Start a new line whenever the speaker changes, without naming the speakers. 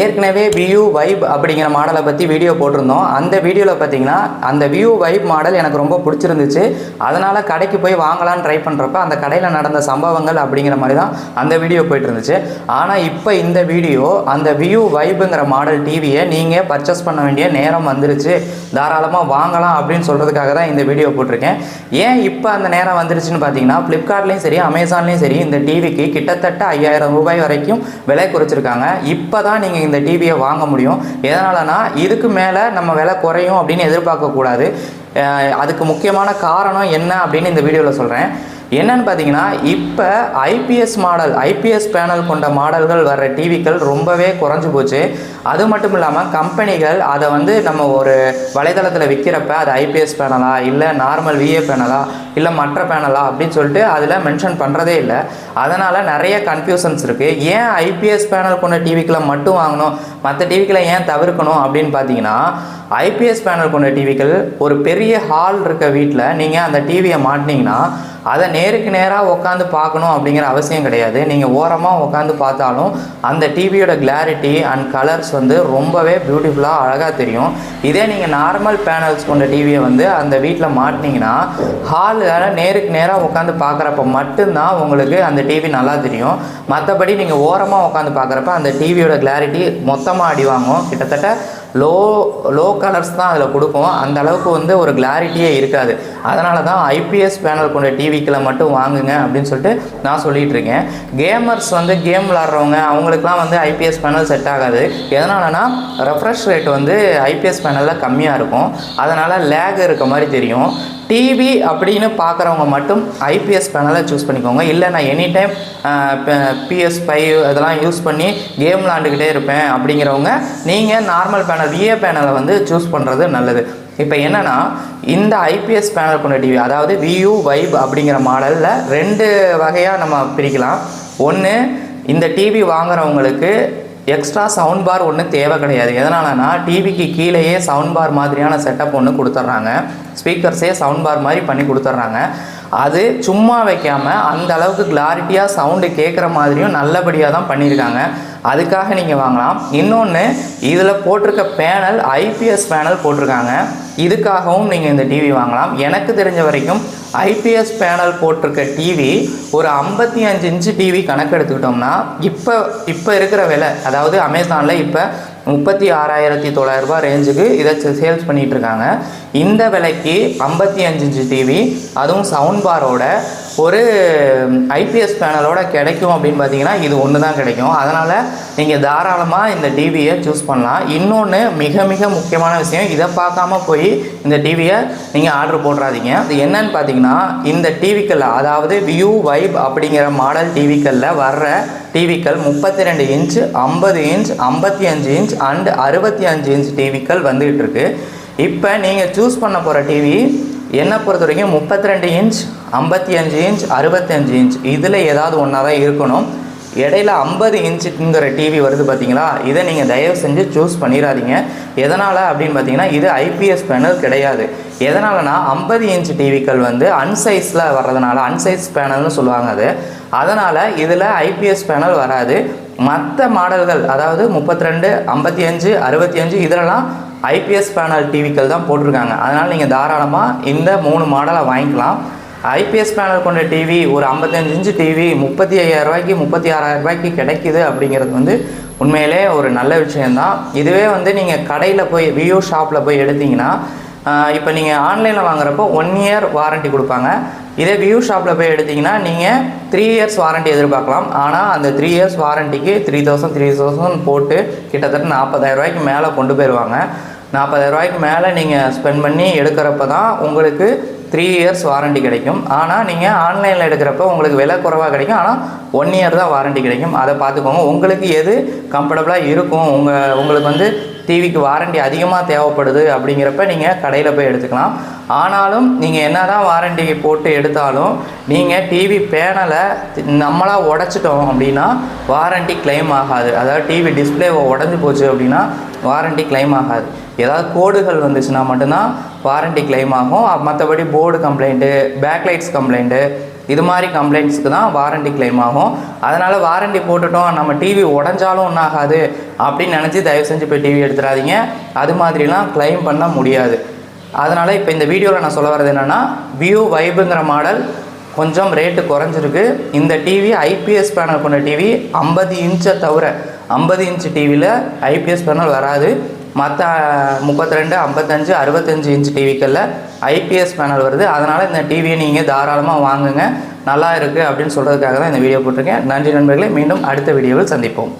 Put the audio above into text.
ஏற்கனவே view Vibe அப்படிங்கிற மாடலை பற்றி வீடியோ போட்டிருந்தோம். அந்த வீடியோவில் பார்த்தீங்கன்னா அந்த வியூ வைப் மாடல் எனக்கு ரொம்ப பிடிச்சிருந்துச்சு. அதனால் கடைக்கு போய் வாங்கலாம்னு ட்ரை பண்ணுறப்ப அந்த கடையில் நடந்த சம்பவங்கள் அப்படிங்கிற மாதிரி தான் அந்த வீடியோ போயிட்டு இருந்துச்சு ஆனால் இப்போ இந்த வீடியோ அந்த வியூ வைப்புங்கிற மாடல் டிவியை நீங்கள் பர்ச்சேஸ் பண்ண வேண்டிய நேரம் வந்துருச்சு. தாராளமாக வாங்கலாம் அப்படின்னு சொல்கிறதுக்காக தான் இந்த வீடியோ போட்டிருக்கேன். ஏன் இப்போ அந்த நேரம் வந்துருச்சுன்னு பார்த்தீங்கன்னா ஃப்ளிப்கார்ட்லேயும் சரி அமேசான்லேயும் சரி இந்த டிவிக்கு கிட்டத்தட்ட ஐயாயிரம் ரூபாய் வரைக்கும் விலை குறைச்சிருக்காங்க. இப்போ தான் நீங்கள் இந்த டிவியை வாங்க முடியும். எதனாலனா இதுக்கு மேலே நம்ம விலை குறையும் அப்படின்னு எதிர்பார்க்கக்கூடாது. கூடாது அதுக்கு முக்கியமான காரணம் என்ன அப்படின்னு இந்த வீடியோவில் சொல்கிறேன் என்னன்னு பார்த்தீங்கன்னா இப்போ ஐபிஎஸ் மாடல் ஐபிஎஸ் பேனல் கொண்ட மாடல்கள் வர்ற டிவிக்கள் ரொம்பவே குறைஞ்சு போச்சு. அது மட்டும் இல்லாமல் கம்பெனிகள் அதை வந்து நம்ம ஒரு வலைதளத்தில் விற்கிறப்ப அது ஐபிஎஸ் பேனலா இல்லை நார்மல் விஏ பேனலா இல்லை மற்ற பேனலா அப்படின்னு சொல்லிட்டு அதில் மென்ஷன் பண்ணுறதே இல்லை. அதனால் நிறைய கன்ஃபியூஷன்ஸ் இருக்குது ஏன் ஐபிஎஸ் பேனல் கொண்ட டிவிக்களை மட்டும் வாங்கணும்? மற்ற டிவிக்களை ஏன் தவிர்க்கணும் அப்படின்னு பார்த்தீங்கன்னா ஐபிஎஸ் பேனல் கொண்ட டிவிக்கள் ஒரு பெரிய ஹால் இருக்க வீட்டில் நீங்கள் அந்த டிவியை மாட்டினீங்கன்னா அதை நேருக்கு நேராக உட்காந்து பார்க்கணும் அப்படிங்கிற அவசியம் கிடையாது. நீங்கள் ஓரமாக உட்காந்து பார்த்தாலும் அந்த டிவியோட கிளாரிட்டி அண்ட் கலர்ஸ் வந்து ரொம்பவே பியூட்டிஃபுல்லாக அழகாக தெரியும். இதே நீங்கள் நார்மல் பேனல்ஸ் கொண்ட டிவியை வந்து அந்த வீட்டில் மாட்டினீங்கன்னா ஹாலில் நேருக்கு நேராக உட்காந்து பார்க்குறப்ப மட்டும்தான் உங்களுக்கு அந்த டிவி நல்லா தெரியும். மற்றபடி நீங்கள் ஓரமாக உட்காந்து பார்க்குறப்ப அந்த டிவியோட கிளாரிட்டி மொத்தமாக அடி வாங்கும். கிட்டத்தட்ட லோ லோ கலர்ஸ் தான் அதில் கொடுக்கும். அந்த அளவுக்கு வந்து ஒரு கிளாரிட்டியே இருக்காது. அதனால தான் ஐபிஎஸ் பேனல் கொண்ட டிவிக்களை மட்டும் வாங்குங்க அப்படின்னு சொல்லிட்டு நான் சொல்லிட்டு இருக்கேன். கேமர்ஸ் வந்து கேம் விளாட்றவங்க அவங்களுக்குலாம் வந்து ஐபிஎஸ் பேனல் செட் ஆகாது. எதனாலனா ரெஃப்ரெஷ் ரேட் வந்து ஐபிஎஸ் பேனலில் கம்மியாக இருக்கும். அதனால் லேக் இருக்க மாதிரி தெரியும். டிவி அப்படின்னு பார்க்குறவங்க மட்டும் ஐபிஎஸ் பேனலை சூஸ் பண்ணிக்கோங்க. இல்லை நான் எனி டைம் பிஎஸ் ஃபைவ் இதெல்லாம் யூஸ் பண்ணி கேம் விளாண்டுக்கிட்டே இருப்பேன் அப்படிங்கிறவங்க நீங்கள் நார்மல் பேனல் விஏ பேனலை வந்து சூஸ் பண்ணுறது நல்லது. இப்போ என்னென்னா இந்த ஐபிஎஸ் பேனல் கொண்ட டிவி அதாவது வியூ வைப் அப்படிங்கிற மாடலில் ரெண்டு வகையாக நம்ம பிரிக்கலாம். ஒன்று இந்த டிவி வாங்குறவங்களுக்கு எக்ஸ்ட்ரா சவுண்ட் பார் ஒன்று தேவை கிடையாது. எதனாலனா டிவிக்கு கீழேயே சவுண்ட் பார் மாதிரியான செட்டப் ஒன்று கொடுத்துட்றாங்க ஸ்பீக்கர்ஸே சவுண்ட் பார் மாதிரி பண்ணி கொடுத்துட்றாங்க அது சும்மா வைக்காமல் அந்த அளவுக்கு கிளாரிட்டியாக சவுண்டு கேட்குற மாதிரியும் நல்லபடியாக தான் பண்ணியிருக்காங்க அதுக்காக நீங்கள் வாங்கலாம். இன்னொன்று இதில் போட்டிருக்க பேனல் ஐபிஎஸ் பேனல் போட்டிருக்காங்க. இதுக்காகவும் நீங்கள் இந்த டிவி வாங்கலாம். எனக்கு தெரிஞ்ச வரைக்கும் ஐபிஎஸ் பேனல் போட்டிருக்க டிவி ஒரு ஐம்பத்தி அஞ்சு இன்ச்சு டிவி கணக்கு எடுத்துக்கிட்டோம்னா இப்போ இப்போ இருக்கிற விலை அதாவது அமேசானில் இப்போ முப்பத்தி ஆறாயிரத்தி தொள்ளாயிரரூபா ரேஞ்சுக்கு இதை சேல்ஸ் பண்ணிகிட்டு இருக்காங்க. இந்த விலைக்கு ஐம்பத்தி அஞ்சு இன்ச்சு டிவி அதுவும் சவுண்ட் பாரோட ஒரு ஐபிஎஸ் பேனலோட கிடைக்கும் அப்படின்னு பார்த்தீங்கன்னா இது ஒன்று தான் கிடைக்கும். அதனால் நீங்கள் தாராளமாக இந்த டிவியை சூஸ் பண்ணலாம். இன்னொன்று மிக மிக முக்கியமான விஷயம் இதை பார்க்காம போய் இந்த டிவியை நீங்கள் ஆர்டர் போடுறாதீங்க அது என்னன்னு பார்த்தீங்கன்னா இந்த டிவிக்களில் அதாவது வியூ வைப் அப்படிங்கிற மாடல் டிவிக்களில் வர்ற டிவிக்கள் முப்பத்தி ரெண்டு இன்ச் ஐம்பது இன்ச் ஐம்பத்தி அஞ்சு இன்ச் அண்டு அறுபத்தி அஞ்சு இன்ச் டிவிக்கள் வந்துகிட்டு இருக்கு இப்போ நீங்கள் சூஸ் பண்ண போகிற டிவி என்னை பொறுத்த வரைக்கும் முப்பத்தி ரெண்டு இன்ச் ஐம்பத்தி அஞ்சு இன்ச் அறுபத்தஞ்சு இன்ச் இதில் ஏதாவது ஒன்றா தான் இருக்கணும். இடையில ஐம்பது இன்ச்சுங்கிற டிவி வருது பார்த்தீங்களா இதை நீங்கள் தயவு செஞ்சு சூஸ் பண்ணிடாதீங்க. எதனால் அப்படின்னு பார்த்தீங்கன்னா இது ஐபிஎஸ் பேனல் கிடையாது. எதனாலனா ஐம்பது இன்ச் டிவிக்கள் வந்து அன்சைஸில் வர்றதுனால அன்சைஸ் பேனல்னு சொல்லுவாங்க அது. அதனால் இதில் ஐபிஎஸ் பேனல் வராது. மற்ற மாடல்கள் அதாவது முப்பத்தி ரெண்டு ஐம்பத்தி அஞ்சு அறுபத்தி அஞ்சு இதிலலாம் ஐபிஎஸ் பேனல் டிவிக்கள் தான் போட்டிருக்காங்க. அதனால் நீங்கள் தாராளமாக இந்த மூணு மாடலை வாங்கிக்கலாம். ஐபிஎஸ் பேனல் கொண்ட டிவி ஒரு ஐம்பத்தஞ்சு இன்ச்சு டிவி முப்பத்தி ஐயாயிரம் ரூபாய்க்கு முப்பத்தி ஆறாயிரம் ரூபாய்க்கு கிடைக்குது அப்படிங்கிறது வந்து உண்மையிலே ஒரு நல்ல விஷயந்தான் இதுவே வந்து நீங்கள் கடையில் போய் வியூ ஷாப்பில் போய் எடுத்தீங்கன்னா இப்போ நீங்கள் ஆன்லைனில் வாங்குறப்போ ஒன் இயர் வாரண்டி கொடுப்பாங்க. இதே வியூ ஷாப்பில் போய் எடுத்தீங்கன்னா நீங்கள் த்ரீ இயர்ஸ் வாரண்டி எதிர்பார்க்கலாம். ஆனால் அந்த த்ரீ இயர்ஸ் வாரண்டிக்கு த்ரீ தௌசண்ட் த்ரீ தௌசண்ட் போட்டு கிட்டத்தட்ட நாற்பதாயிரம் ரூபாய்க்கு மேலே கொண்டு போயிடுவாங்க நாற்பதாயிரம் ரூபாய்க்கு மேலே நீங்கள் ஸ்பெண்ட் பண்ணி எடுக்கிறப்ப தான் உங்களுக்கு த்ரீ இயர்ஸ் வாரண்டி கிடைக்கும். ஆனால் நீங்கள் ஆன்லைனில் எடுக்கிறப்ப உங்களுக்கு விலை குறைவாக கிடைக்கும். ஆனால் ஒன் இயர் தான் வாரண்டி கிடைக்கும். அதை பார்த்துக்கோங்க. உங்களுக்கு எது கம்ஃபர்டபுளாக இருக்கும்? உங்கள் உங்களுக்கு வந்து டிவிக்கு வாரண்டி அதிகமாக தேவைப்படுது அப்படிங்கிறப்ப நீங்கள் கடையில் போய் எடுத்துக்கலாம். ஆனாலும் நீங்கள் என்ன தான் வாரண்டி போட்டு எடுத்தாலும் நீங்கள் டிவி பேனலை நம்மளாக உடச்சிட்டோம் அப்படின்னா வாரண்டி கிளைம் ஆகாது. அதாவது டிவி டிஸ்பிளேவை உடஞ்சி போச்சு அப்படின்னா வாரண்டி கிளைம் ஆகாது. ஏதாவது கோடுகள் வந்துச்சுன்னா மட்டும்தான் வாரண்டி கிளைம் ஆகும். மற்றபடி போர்டு கம்ப்ளைண்ட்டு பேக்லைட்ஸ் கம்ப்ளைண்ட்டு இது மாதிரி கம்ப்ளைண்ட்ஸ்க்கு தான் வாரண்டி கிளைம் ஆகும். அதனால் வாரண்டி போட்டுட்டோம் நம்ம டிவி உடஞ்சாலும் ஒன்றும் ஆகாது அப்படின்னு நினச்சி தயவு செஞ்சு போய் டிவி எடுத்துடாதீங்க. அது மாதிரிலாம் கிளைம் பண்ண முடியாது. அதனால் இப்போ இந்த வீடியோவில் நான் சொல்ல வர்றது என்னென்னா வியூ வைபுங்கிற மாடல் கொஞ்சம் ரேட்டு குறைஞ்சிருக்கு. இந்த டிவி ஐபிஎஸ் பேனல் கொண்ட டிவி ஐம்பது இன்ச்சை தவிர ஐம்பது இன்ச் டிவியில் ஐபிஎஸ் பேனல் வராது. மற்ற முப்பத்தி ரெண்டு ஐம்பத்தஞ்சு அறுபத்தஞ்சு இன்ச் டிவிக்களில் ஐபிஎஸ் பேனல் வருது. அதனால் இந்த டிவியை நீங்கள் தாராளமாக வாங்குங்க. நல்லா இருக்குது அப்படின்னு சொல்கிறதுக்காக தான் இந்த வீடியோ போட்டிருக்கேன். நன்றி நண்பர்களே. மீண்டும் அடுத்த வீடியோவில் சந்திப்போம்.